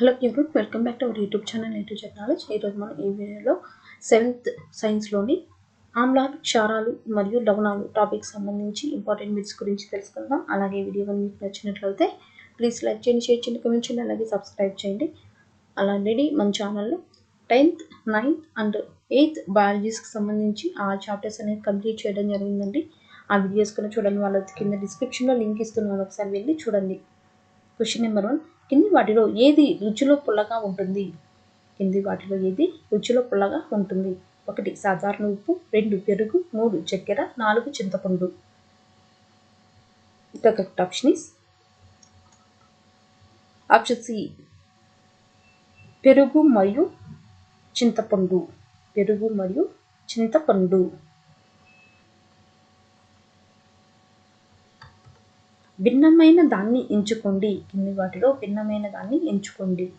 Hello everyone welcome back to our YouTube channel YouTube technology ఈరోజు మనం ఈ వీడియోలో సెవెంత్ సైన్స్లోని ఆమ్లాలు క్షారాలు మరియు లవణాలు టాపిక్ సంబంధించి ఇంపార్టెంట్ బిట్స్ గురించి తెలుసుకుందాం. అలాగే వీడియో మీకు నచ్చినట్లయితే ప్లీజ్ లైక్ చేయండి షేర్ చేయండి కమెంట్ చేయండి అలాగే సబ్స్క్రైబ్ చేయండి. అలా ఆల్రెడీ మన ఛానల్లో టెన్త్ నైన్త్ అండ్ ఎయిత్ బయాలజీస్కి సంబంధించి ఆ చాప్టర్స్ అనేది కంప్లీట్ చేయడం జరిగిందండి. ఆ వీడియోస్ కూడా చూడండి వాళ్ళ కింద డిస్క్రిప్షన్లో లింక్ ఇస్తున్నాను ఒకసారి వెళ్ళి చూడండి. క్వశ్చన్ నెంబర్ వన్ కింది వాటిలో ఏది రుచిలో పుల్లగా ఉంటుంది? కింది వాటిలో ఏది రుచిలో పుల్లగా ఉంటుంది? ఒకటి సాధారణ ఉప్పు రెండు పెరుగు మూడు చక్కెర నాలుగు చింతపండు. ఇక correct option is option C. పెరుగు మరియు చింతపండు. పెరుగు మరియు చింతపండు. భిన్నమైన దాన్ని ఎంచుకోండి. కింది వాటిలో భిన్నమైన దాన్ని ఎంచుకోండి.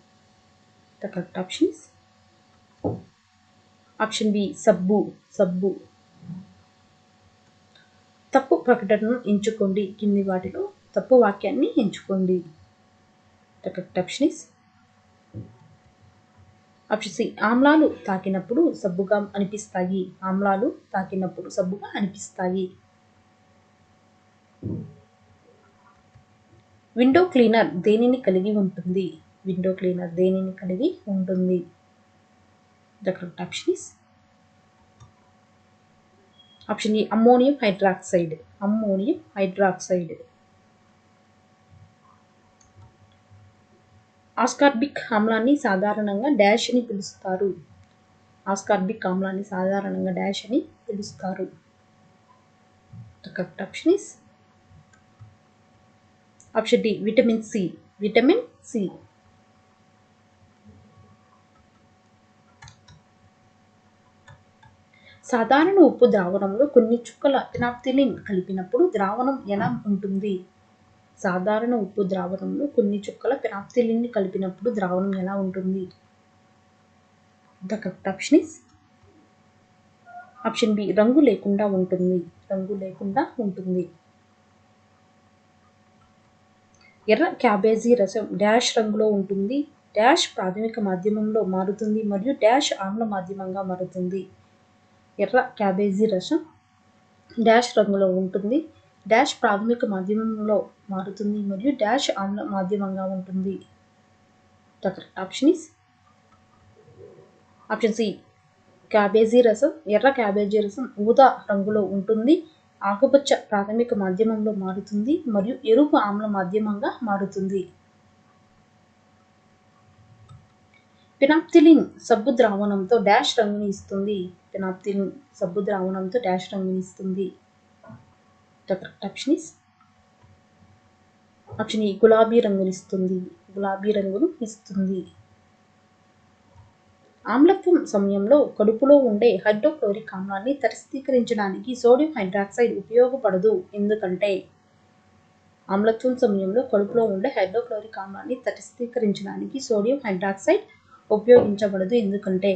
The correct options option B సబ్బు సబ్బు. తప్పు ప్రకటనను ఎంచుకోండి. కింది వాటిలో తప్పు వాక్యాన్ని ఎంచుకోండి. The correct option is option C ఆమ్లాలు తాకినప్పుడు సబ్బుగా అనిపిస్తాయి. ఆమ్లాలు తాకినప్పుడు సబ్బుగా అనిపిస్తాయి. విండో క్లీనర్ దేనిని కలిగి ఉంటుంది? విండో క్లీనర్ దేనిని కలిగి ఉంటుంది? The correct option is option E ammonium hydroxide. Ammonium hydroxide. Ascorbic ఆమ్లాన్ని సాధారణంగా డాష్ అని పిలుస్తారు. ఆస్కార్బిక్ ఆమ్లాన్ని సాధారణంగా డాష్ అని పిలుస్తారు. The correct option is option D vitamin C. Vitamin C. సాధారణ ఉప్పు ద్రావణంలో కొన్ని చుక్కల ఫినాప్తిలిన్ కలిపినప్పుడు ద్రావణం ఎలా ఉంటుంది? సాధారణ ఉప్పు ద్రావణంలో కొన్ని చుక్కల ఫినాప్తిలిన్ కలిపినప్పుడు ద్రావణం ఎలా ఉంటుంది? The correct option is option B రంగు లేకుండా ఉంటుంది. రంగు లేకుండా ఉంటుంది. ఎర్ర క్యాబేజీ రసం డాష్ రంగులో ఉంటుంది. డాష్ ప్రాథమిక మాధ్యమంలో మారుతుంది మరియు డాష్ ఆమ్ల మాధ్యమంగా మారుతుంది. ఎర్ర క్యాబేజీ రసం డాష్ రంగులో ఉంటుంది. డాష్ ప్రాథమిక మాధ్యమంలో మారుతుంది మరియు డాష్ ఆమ్ల మాధ్యమంగా ఉంటుంది. The correct option is. Option C. Cabbage రసం ఎర్ర క్యాబేజీ రసం ఊదా రంగులో ఉంటుంది. ఆకుపచ్చ ప్రాథమిక మాధ్యమంలో మారుతుంది మరియు ఎరుపు ఆమ్ల మాధ్యమంగా మారుతుంది. పినాప్తిలిన్ సబ్బు ద్రావణంతో డాష్ రంగుని ఇస్తుంది. పినాప్తిలిన్ సబ్బు ద్రావణంతో డాష్ రంగుని ఇస్తుంది. ద ఆప్షన్ ఆప్షన్ ఈ గులాబీ రంగునిస్తుంది గులాబీ రంగును ఇస్తుంది. ఆమ్లత్వం సమయంలో కడుపులో ఉండే హైడ్రోక్లోరిక్ ఆమ్లాన్ని తరస్థీకరించడానికి సోడియం హైడ్రాక్సైడ్ ఉపయోగపడదు. ఎందుకంటే ఆమ్లత్వం సమయంలో కడుపులో ఉండే హైడ్రోక్లోరిక్ ఆమ్లాన్ని తటస్థీకరించడానికి సోడియం హైడ్రాక్సైడ్ ఉపయోగించబడదు. ఎందుకంటే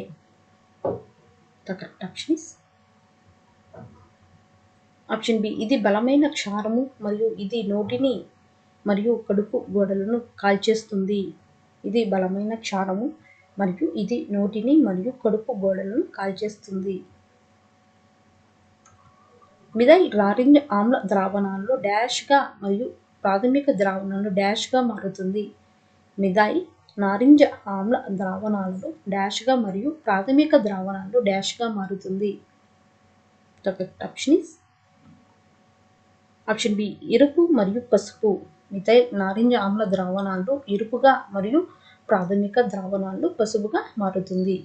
ఆప్షన్ బి ఇది బలమైన క్షారము మరియు ఇది నోటిని మరియు కడుపు గోడలను కాల్చేస్తుంది. ఇది బలమైన క్షారము మరియు ఇది నోటిని మరియు కడుపు గోడలను కాల్చేస్తుంది. మిథైల్ రారిన్ ఆమ్ల ద్రావణాల్లో డాష్గా మరియు ప్రాథమిక ద్రావణాలు డాష్గా మారుతుంది. మిథైల్ నారింజ ఆమ్ల ద్రావణాలలో డాష్గా మరియు ప్రాథమిక ద్రావణాలు డాష్గా మారుతుంది. ఆప్షన్ ఇస్ ఆప్షన్ బి ఎరుపు మరియు పసుపు. మిథైల్ నారింజ ఆమ్ల ద్రావణాలు ఎరుపుగా మరియు ప్రాథమిక ద్రావణాల్లో పసుపుగా మారుతుంది.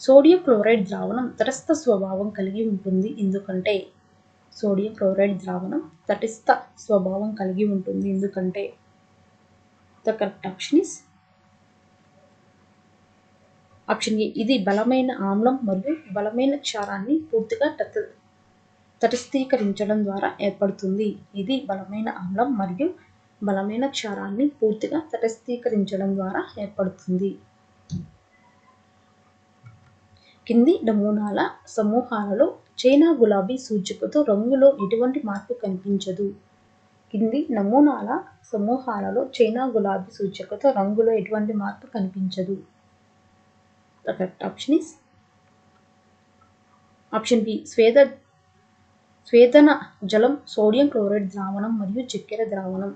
సోడియం క్లోరైడ్ ద్రావణం తటస్థ స్వభావం కలిగి ఉంటుంది. ఎందుకంటే సోడియం క్లోరైడ్ ద్రావణం తటస్థ స్వభావం కలిగి ఉంటుంది. ఎందుకంటే the correct option is option A. ఇది బలమైన ఆమ్లం మరియు బలమైన క్షారాన్ని పూర్తిగా తట తటస్థీకరించడం ద్వారా ఏర్పడుతుంది. ఇది బలమైన ఆమ్లం మరియు బలమైన క్షారాన్ని పూర్తిగా తటస్థీకరించడం ద్వారా ఏర్పడుతుంది. కింది నమూనాల సమూహాలలో చైనా గులాబీ సూచికతో రంగులో ఎటువంటి మార్పు కనిపించదు. కింది నమూనాల సమూహాలలో చైనా గులాబీ సూచికతో రంగులో ఎటువంటి మార్పు కనిపించదు. The correct option is option B స్వేద స్వేదన జలం సోడియం క్లోరైడ్ ద్రావణం మరియు చక్కెర ద్రావణం.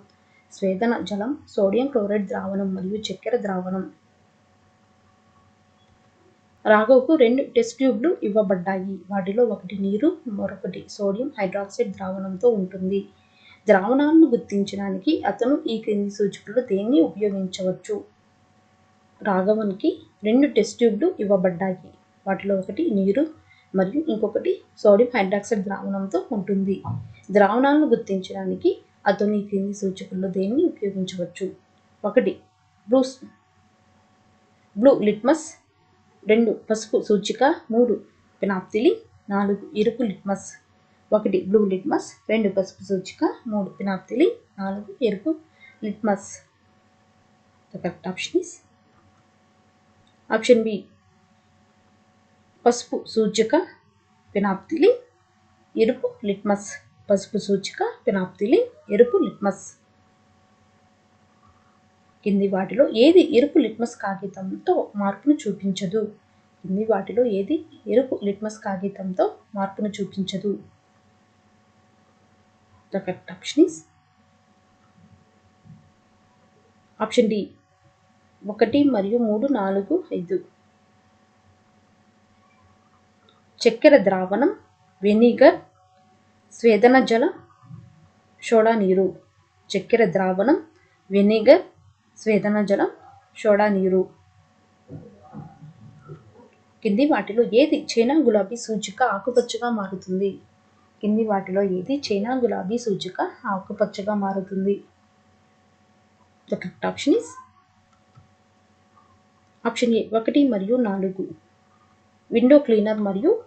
స్వేదన జలం సోడియం క్లోరైడ్ ద్రావణం మరియు చక్కెర ద్రావణం. రాఘవ్కు రెండు టెస్ట్ ట్యూబ్లు ఇవ్వబడ్డాయి. వాటిలో ఒకటి నీరు మరొకటి సోడియం హైడ్రాక్సైడ్ ద్రావణంతో ఉంటుంది. ద్రావణాలను గుర్తించడానికి అతను ఈ క్రింది సూచికలు దేన్ని ఉపయోగించవచ్చు? రాఘవన్కి రెండు టెస్ట్ ట్యూబ్లు ఇవ్వబడ్డాయి. వాటిలో ఒకటి నీరు మరియు ఇంకొకటి సోడియం హైడ్రాక్సైడ్ ద్రావణంతో ఉంటుంది. ద్రావణాలను గుర్తించడానికి అతను ఈ క్రింది సూచికల్లో దేన్ని ఉపయోగించవచ్చు? ఒకటి బ్లూస్ బ్లూ లిట్మస్. రెండు పసుపు సూచిక. మూడు పినాప్తిలి. నాలుగు ఎరుపు లిట్మస్. ఒకటి బ్లూ లిట్మస్. రెండు పసుపు సూచిక. మూడు పినాప్తిలి. నాలుగు ఎరుపు litmus. The correct option is option B పసుపు సూచిక పినాప్తిలి ఎరుపు లిట్మస్. పసుపు సూచిక పినాప్తిలి ఎరుపు లిట్మస్. కింది వాటిలో ఏది ఎరుపు లిట్మస్ కాగితంతో మార్పును చూపించదు? కింది వాటిలో ఏది ఎరుపు లిట్మస్ కాగితంతో మార్పును చూపించదు? The correct option is option D. ఒకటి మరియు మూడు నాలుగు ఐదు. చక్కెర ద్రావణం వెనిగర్ స్వేదన జలం సోడా నీరు చక్కెర ద్రావణం వెనిగర్ స్వేదన జలం సోడా నీరు కింది వాటిలో ఏది చైనా గులాబీ సూచిక ఆకుపచ్చగా మారుతుంది? కింది వాటిలో ఏది చైనా గులాబీ సూచిక ఆకుపచ్చగా మారుతుంది? The correct option is option A ఒకటి మరియు నాలుగు. విండో క్లీనర్ మరియు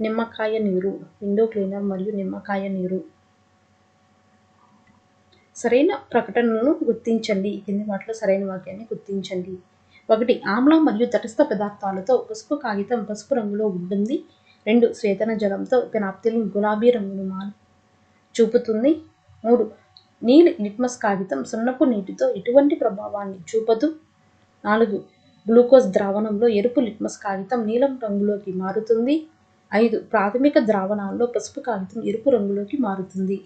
నిమ్మకాయ నీరు. విండో క్లీనర్ మరియు నిమ్మకాయ నీరు. సరైన ప్రకటనలను గుర్తించండి. కింది వాటిలో సరైన వాక్యాన్ని గుర్తించండి. ఒకటి ఆమ్ల మరియు తటస్థ పదార్థాలతో పసుపు కాగితం పసుపు రంగులో ఉంటుంది. రెండు శ్వేతన జలంతో పెనాప్తిలిన్ గులాబీ రంగును మా చూపుతుంది. మూడు నీలి లిట్మస్ కాగితం సున్నపు నీటితో ఎటువంటి ప్రభావాన్ని చూపదు. నాలుగు గ్లూకోజ్ ద్రావణంలో ఎరుపు లిట్మస్ కాగితం నీలం రంగులోకి మారుతుంది. ఐదు ప్రాథమిక ద్రావణాల్లో పసుపు కాగితం ఎరుపు రంగులోకి మారుతుంది.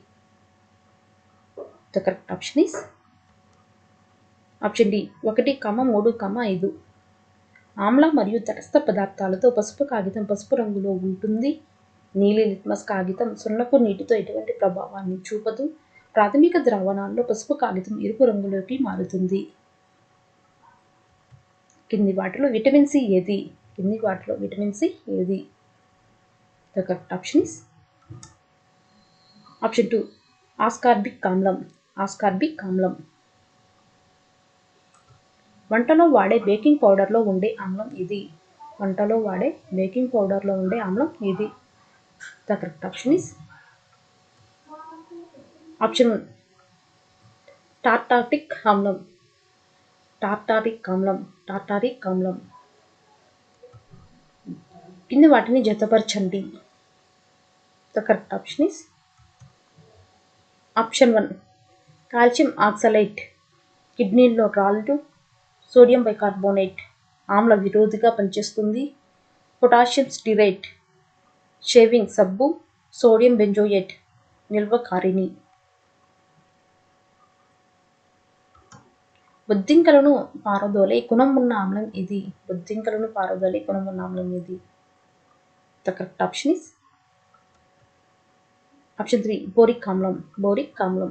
The correct option is option D ఒకటి కమ మూడు కమ ఐదు. ఆమ్ల మరియు తటస్థ పదార్థాలతో పసుపు కాగితం పసుపు రంగులో ఉంటుంది. నీలి లిట్మస్ కాగితం సున్నపు నీటితో ఎటువంటి ప్రభావాన్ని చూపదు. ప్రాథమిక ద్రావణాల్లో పసుపు కాగితం ఎరుపు రంగులోకి మారుతుంది. కింది వాటిలో విటమిన్ సి ఏది? కింది వాటిలో విటమిన్ సి ఏది? The correct option is option two ascorbic ఆమ్లం. ఆస్కార్బిక్ ఆమ్లం వంటలో వాడే బేకింగ్ పౌడర్లో ఉండే ఆమ్లం ఇది. వంటలో వాడే బేకింగ్ పౌడర్లో ఉండే ఆమ్లం ఇది. The correct option is. Option one. Tartaric ఆమ్లం టార్టారిక్ ఆమ్లం టార్టారిక్ ఆమ్లం కింద వాటిని జతపరచండి. The correct option is. Option one. Calcium oxalate కిడ్నీల్లో రాళ్ళు సోడియం బైకార్బోనేట్ ఆమ్ల విరోధిగా పనిచేస్తుంది పొటాషియం స్టిరేట్ షేవింగ్ సబ్బు సోడియం బెంజోయేట్ నిల్వకారిణి బొద్దింకలను పారదోలే గుణం ఉన్న ఆమ్లం ఇది బొద్దింకలను పారదోలే గుణం ఉన్న ఆమ్లం ఇది the correct option is option three boric ఆమ్లం. బోరిక్ ఆమ్లం.